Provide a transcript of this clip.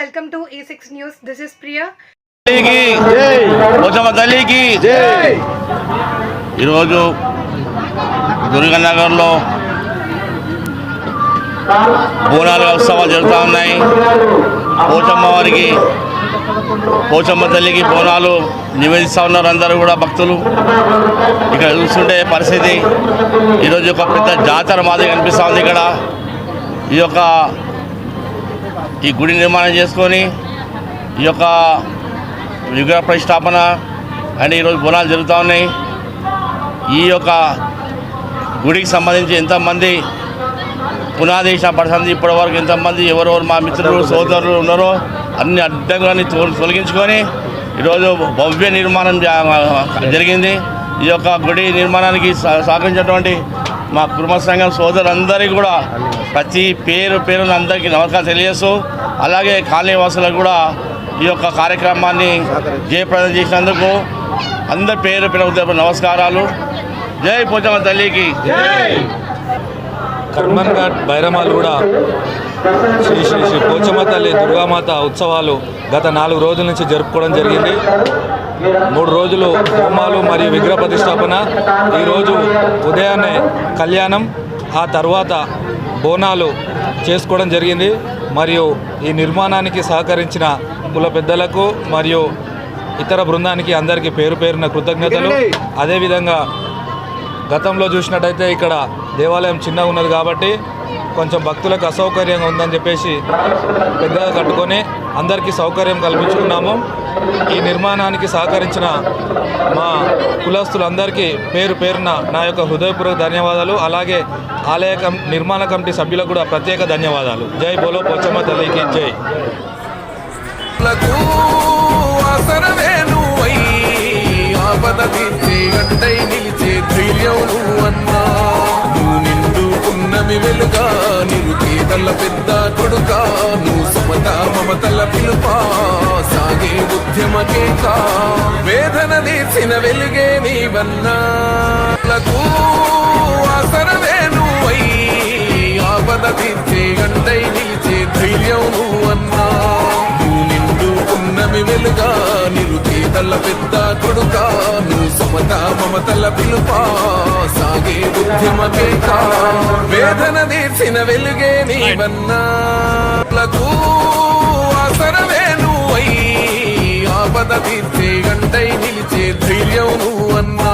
Welcome to A six news this is Priya తల్లికి. ఈరోజు దుర్గానగర్లో బోనాల ఉత్సవాలు జరుగుతూ ఉన్నాయి. పోచమ్మ వారికి పోచమ్మ తల్లికి బోనాలు నివేదిస్తూ ఉన్నారు అందరూ కూడా భక్తులు. ఇక్కడ చూస్తుంటే పరిస్థితి ఈరోజు ఒక పెద్ద జాతర మాదిరి కనిపిస్తూ ఉంది ఇక్కడ. ఈ యొక్క ఈ గుడి నిర్మాణం చేసుకొని ఈ యొక్క విగ్రహ ప్రతిష్టాపన అండ్ ఈరోజు బోనాలు జరుగుతూ ఉన్నాయి. ఈ యొక్క గుడికి సంబంధించి ఎంతమంది పునాదేశ పడుతుంది ఇప్పటి వరకు ఎంతమంది ఎవరెవరు మా మిత్రులు సోదరులు ఉన్నారో అన్ని అడ్డంకులన్నీ తొల- తొలగించుకొని ఈరోజు భవ్య నిర్మాణం జరిగింది. ఈ యొక్క గుడి నిర్మాణానికి సహ- సహకరించినటువంటి మా కుటుంబ సంఘం సోదరులందరికీ కూడా ప్రతి పేరు పేరున అందరికీ నమస్కారం తెలియజేస్తూ అలాగే కాలనీవాసులకు కూడా ఈ యొక్క కార్యక్రమాన్ని జయప్రదం చేసినందుకు అందరి పేరు పేరు నమస్కారాలు. జై పోచమ్మ తల్లికి. కర్మన్ ఘాట్ బైరమాలు కూడా శ్రీ శ్రీ శ్రీ పోచమ్మ తల్లి దుర్గామాత ఉత్సవాలు గత నాలుగు రోజుల నుంచి జరుపుకోవడం జరిగింది. మూడు రోజులు హోమాలు మరియు విగ్రహ ప్రతిష్టాపన. ఈరోజు ఉదయాన్నే కళ్యాణం ఆ తర్వాత బోనాలు చేసుకోవడం జరిగింది. మరియు ఈ నిర్మాణానికి సహకరించిన కుల పెద్దలకు మరియు ఇతర బృందానికి అందరికీ పేరు పేరున కృతజ్ఞతలు. అదేవిధంగా గతంలో చూసినట్టయితే ఇక్కడ దేవాలయం చిన్నగా ఉన్నది కాబట్టి కొంచెం భక్తులకు అసౌకర్యంగా ఉందని చెప్పేసి పెద్దగా కట్టుకొని అందరికీ సౌకర్యం కల్పించుకున్నాము. ఈ నిర్మాణానికి సహకరించిన మా కులస్తులందరికీ పేరు పేరున నా యొక్క హృదయపూర్వక ధన్యవాదాలు. అలాగే ఆలయ కం నిర్మాణ కమిటీ సభ్యులకు కూడా ప్రత్యేక ధన్యవాదాలు. జై బోలో పోచమ్మ తల్లికి జై. సమత మమతల సాగే ఉద్యమ కేక. వేదన తీర్చిన వెలుగే నీవన్నా. లకు ఆసరమే నువ్వై ఆపద తీర్చే గంటై నిలిచే ధైర్యం నువ్వన్నా నువ్వు నిండు ఉన్నమి వెలుగా నిరుపేదల పెద్ద కొడుక. నువ్వు సమత మమతల పిలుప సాగే ఉద్యమ కేక. వేదన తీర్చిన వెలుగే నీవన్నా. నువ్వై తీర్చే గంటై నిలిచే ధైర్యం నువ్వన్నా